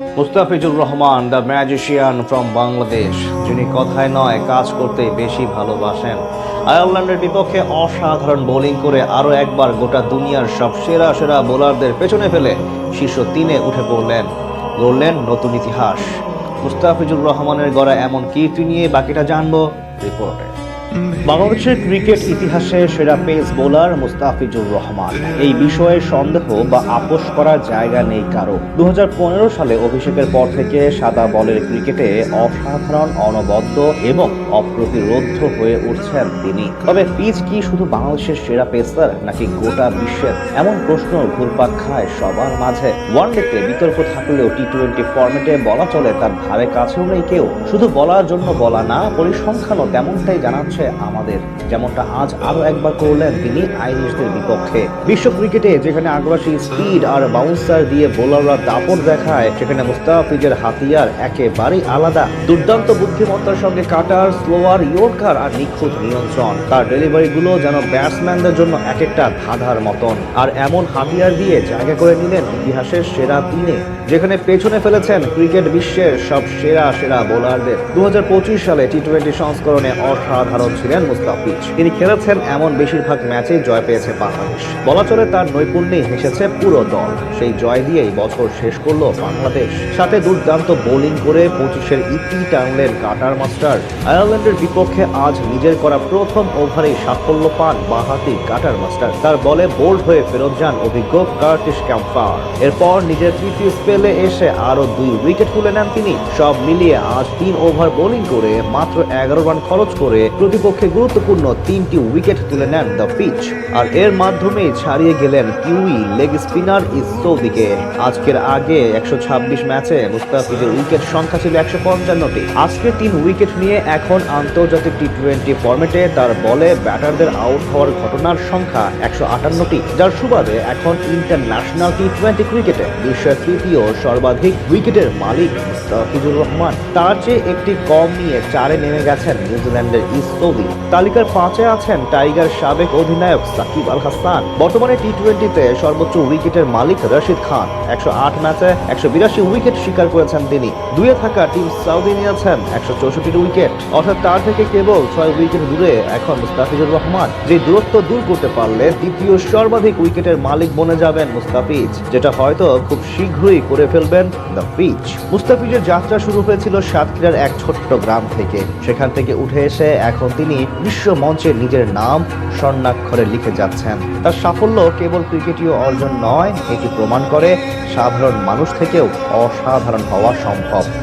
Mustafizur Rahman the magician from Bangladesh যিনি কথায় নয়, কাজ করতে বেশি ভালোবাসেন। আয়ারল্যান্ডের বিপক্ষে অসাধারণ বোলিং করে আরও একবার গোটা দুনিয়ার সব সেরা সেরা বোলারদের পেছনে ফেলে শীর্ষ তিনে উঠে পড়লেন। গড়লেন নতুন ইতিহাস। মুস্তাফিজুর রহমানের গড়া এমন কীর্তি নিয়ে বাকিটা জানব রিপোর্টে। বাংলাদেশের ক্রিকেট ইতিহাসে সেরা পেস বোলার মুস্তাফিজুর রহমান। এই বিষয়ে সন্দেহ বা আপোষ করার জায়গা নেই কারও। দু হাজার পনেরো সালে অভিষেকের পর থেকে সাদা বলের ক্রিকেটে অসাধারণ, অনবদ্য এবং অপ্রতিরোধ্য হয়ে উঠছেন তিনি। তবে পিচ কি শুধু বাংলাদেশের সেরা পেসার নাকি গোটা বিশ্বের? এমন প্রশ্ন ঘুরপাক খায় সবার মাঝে। ওয়ানডেতে বিতর্ক থাকলেও টি টোয়েন্টি ফর্মেটে বলা চলে তার ধারে কাছেও নেই কেউ। শুধু বলার জন্য বলা না, পরিসংখ্যানও তেমনটাই জানাচ্ছে আমাদের যেমনটা আজ আরও একবার করলেন, তিনি আইরিশদের বিপক্ষে। বিশ্ব ক্রিকেটে যেখানে আগ্রাসী স্পিড আর বাউন্সার দিয়ে বোলাররা দাপট দেখায়, সেখানে মুস্তাফিজের হাতিয়ার একেবারেই আলাদা। দুর্দান্ত বুদ্ধিমত্তার সঙ্গে কাটার স্লোয়ার ইয়র্কার আর নিখুঁত নিয়ন্ত্রণ। তার ডেলিভারিগুলো যেন ব্যাটসম্যানদের জন্য এক একটা ধাঁধার মতন। আর এমন হাতিয়ার দিয়ে জায়গা করে নিলেন ইতিহাসের সেরা তিনে, যেখানে পেছনে ফেলেছেন ক্রিকেট বিশ্বের সব সেরা সেরা বোলারদের দু হাজার পঁচিশ সালে টি টোয়েন্টি সংস্করণে অসাধারণ ছিলেন মুস্তাফিজ। তিনি খেলেছেন এমন বেশিরভাগ ম্যাচে জয় পেয়েছে বাংলাদেশ। বলা চলে তার নৈপুণ্যে হেসেছে পুরো দল। সেই জয় দিয়েই বছর শেষ করল বাংলাদেশ। সাথে দুর্দান্ত বোলিং করে পঁচিশের ইতি টানলেন কাটার মাস্টার। আয়ারল্যান্ডের বিপক্ষে আজ নিজের করা প্রথম ওভারেই সাফল্য পান বাহাতি কাটার মাস্টার। তার বলে বোল্ড হয়ে ফেরত যান অভিজ্ঞ কার্টিস ক্যাম্পার। এরপর নিজের তৃতীয় স্পেলে এসে আরও দুই উইকেট তুলে নেন তিনি। সব মিলিয়ে আজ তিন ওভার বোলিং করে মাত্র এগারো রান খরচ করে প্রতিপক্ষে গুরুত্বপূর্ণ তিনটি উইকেট তুলে নেন দ্য পিচ, আর এর মাধ্যমে ছাড়িয়ে গেলেন কিউই লেগ স্পিনার ইসৌদিকে আজকের আগে একশো ছাব্বিশ ম্যাচে মুস্তাফিজের উইকেট সংখ্যা ছিল একশো পঞ্চান্নটি। আজকে তিন উইকেট নিয়ে এখন আন্তর্জাতিক টি টোয়েন্টি ফর্মেটে তার বলে ব্যাটারদের আউট হওয়ার ঘটনার সংখ্যা একশো আটান্নটি, যার সুবাদে এখন ইন্টারন্যাশনাল টি টোয়েন্টি ক্রিকেটে বিশ্বের তৃতীয় সর্বাধিক উইকেটের মালিক মুস্তাফিজুর রহমান। তার চেয়ে একটি কম নিয়ে চারে নেমে গেছেন নিউজিল্যান্ডের ইসৌদি তালিকার পাঁচে আছেন টাইগার সাবেক অধিনায়ক সাকিব আল হাসান। বর্তমানে টি টোয়েন্টিতে সর্বোচ্চ উইকেটের মালিক রশিদ খান। একশো আট ম্যাচে একশো বিরাশি উইকেট শিকার করেছেন তিনি। দুয়ে থাকা টিম সাউদি নিয়েছেন একশো চৌষট্টি উইকেট। অর্থাৎ তার থেকে কেবল ছয় উইকেট দূরে এখন মুস্তাফিজুর রহমান। যে দূরত্ব দূর করতে পারলে দ্বিতীয় সর্বাধিক উইকেটের মালিক বনে যাবেন মুস্তাফিজ, যেটা হয়তো খুব শীঘ্রই করে ফেলবেন দ্য পিচ। মুস্তাফিজের যাত্রা শুরু হয়েছিল সাতক্ষীরার এক ছোট্ট গ্রাম থেকে। সেখান থেকে উঠে এসে এখন তিনি বিশ্ব মঞ্চে নিজের নাম স্বর্ণাক্ষরে লিখে যাচ্ছেন। তার সাফল্য কেবল ক্রিকেটীয় অর্জন নয়, এটি প্রমাণ করে সাধারণ মানুষ থেকেও অসাধারণ হওয়া সম্ভব।